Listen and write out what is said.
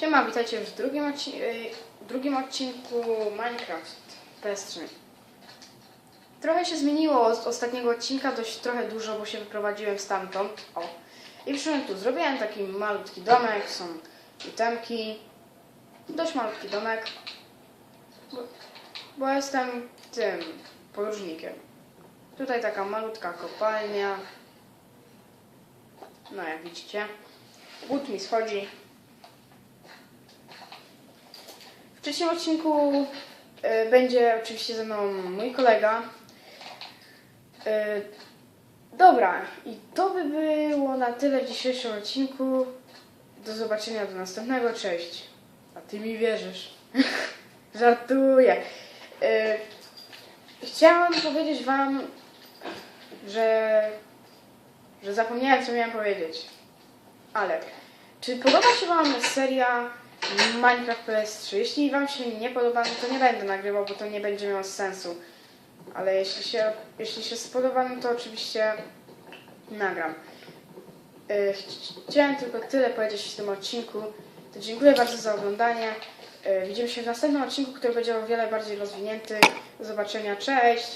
Siema, witajcie w drugim, odci- y, drugim odcinku Minecraft PS3. Trochę się zmieniło od ostatniego odcinka, dość trochę dużo, bo się wyprowadziłem stamtąd. O. I przyszedłem tu. Zrobiłem taki malutki domek, są itemki. Dość malutki domek. Bo, bo jestem tym podróżnikiem. Tutaj taka malutka kopalnia. No jak widzicie. Łód mi schodzi. Trzecim odcinku y, będzie oczywiście ze mną mój kolega. Y, dobra, i to by było na tyle w dzisiejszym odcinku. Do zobaczenia do następnego. Cześć. A ty mi wierzysz. Żartuję. Y, chciałam powiedzieć wam, że, że zapomniałem co miałem powiedzieć. Ale czy podoba się wam seria Minecraft PS3. Jeśli Wam się nie podoba, no to nie będę nagrywał, bo to nie będzie miało sensu. Ale jeśli się, jeśli się spodoba, no to oczywiście nagram. Ch- Chciałem tylko tyle powiedzieć w tym odcinku. To dziękuję bardzo za oglądanie. Yy, Widzimy się w następnym odcinku, który będzie o wiele bardziej rozwinięty. Do zobaczenia. Cześć!